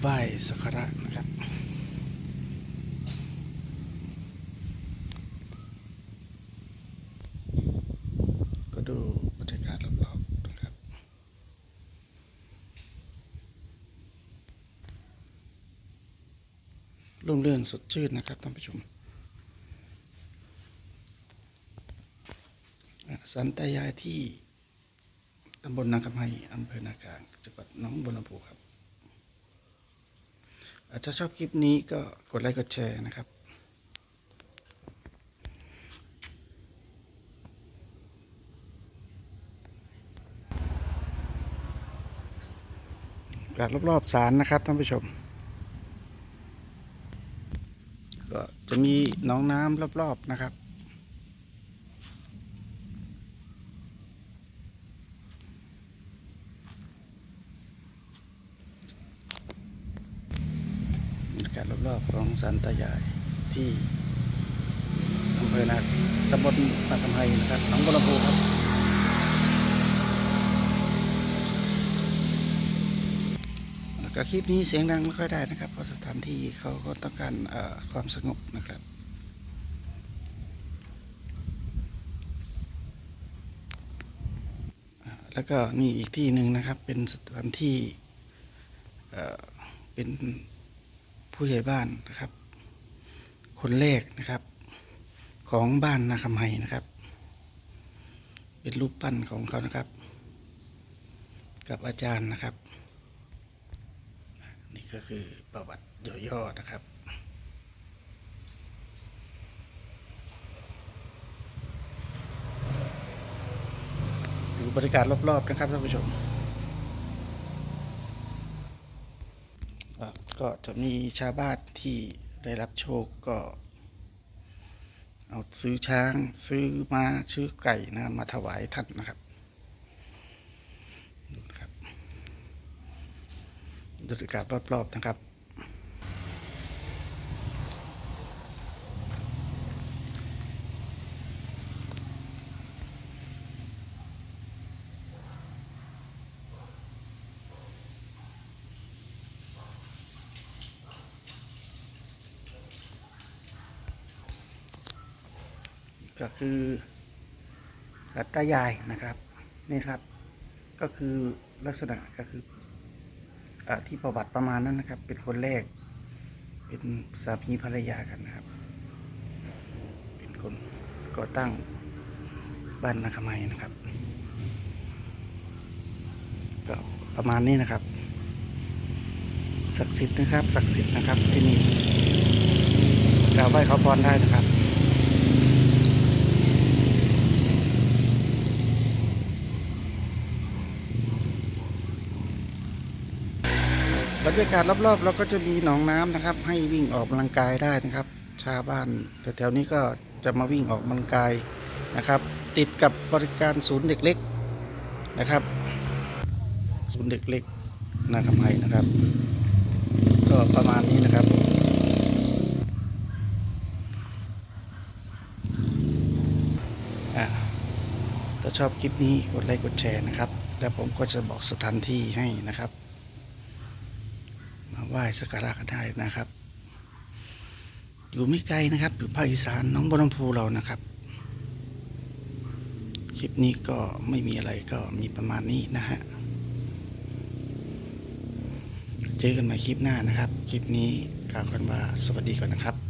ไหว้สักการะนะครับ ก็ดูบรรยากาศรอบๆนะครับ ร่มเรื่นสดชื่นนะครับท่านผู้ชมสันตายายที่ตำบลนางคำไฮอำเภอนากลางจังหวัดหน้องบัวลำพูครับ ถ้าชอบคลิปนี้ก็กดไลค์กดแชร์นะครับกาดรอบๆศาลนะครับท่านผู้ชม ก็จะมีน้องน้ำรอบๆนะครับ บ รอบๆของสันตายายที่อำเภอนาตำบลนาคำไฮนะครับหนองบัวลำพูครับแล้วก็คลิปนี้เสียงดังไม่ค่อยได้นะครับ เพราะสถานที่เขาก็ต้องการความสงบนะครับแล้วก็นี่อีกที่หนึ่งนะครับเป็นสถานที่เป็น ผู้ใหญ่บ้านนะครับ คนแรกนะครับ ของบ้านนาคำไฮนะครับ เป็นรูปปั้นของเขานะครับ กับอาจารย์นะครับ นี่ก็คือประวัติย่อๆนะครับดูบรรยากาศรอบๆนะครับท่านผู้ชมอะ ก็จะมีชาวบ้านที่ได้รับโชคก็ เอาซื้อช้างซื้อมาซื้อไก่นะมาถวายท่านนะครับดูนะครับดูสิกาบรอบๆนะครับ ก็คือสัตตายายนะครับนี่ครับ ก็คือลักษณะก็คืออที่ประวัติประมาณนั้นนะครับ เป็นคนแรก เป็นสามีภรรยากันนะครับ เป็นคนก่อตั้งบ้านนาคาไมนะครับก็ประมาณนี้นะครับศักดิ์สิทธิ์นะครับศักดิ์สิทธิ์นะครับที่นี่กราบไหว้ขอพรได้นะครับ รรยากาศรอบๆ เราก็จะมีหนองน้ำนะครับ ให้วิ่งออกกำลังกายได้นะครับ ชาวบ้านแถวๆนี้ก็จะมาวิ่งออกกำลังกายนะครับ ติดกับบริการศูนย์เด็กเล็กนะครับ ศูนย์เด็กเล็กนาคำไฮนะครับ ก็ประมาณนี้นะครับถ้าชอบคลิปนี้กดไลค์กดแชร์นะครับ แล้วผมก็จะบอกสถานที่ให้นะครับ ไหว้สักการะกันได้นะครับ อยู่ไม่ไกลนะครับ อยู่ภาคอีสานน้องบัวลำพูเรานะครับ คลิปนี้ก็ไม่มีอะไรก็มีประมาณนี้นะฮะเจอกันใหม่คลิปหน้านะครับ คลิปนี้กล่าวกันว่าสวัสดีก่อนนะครับ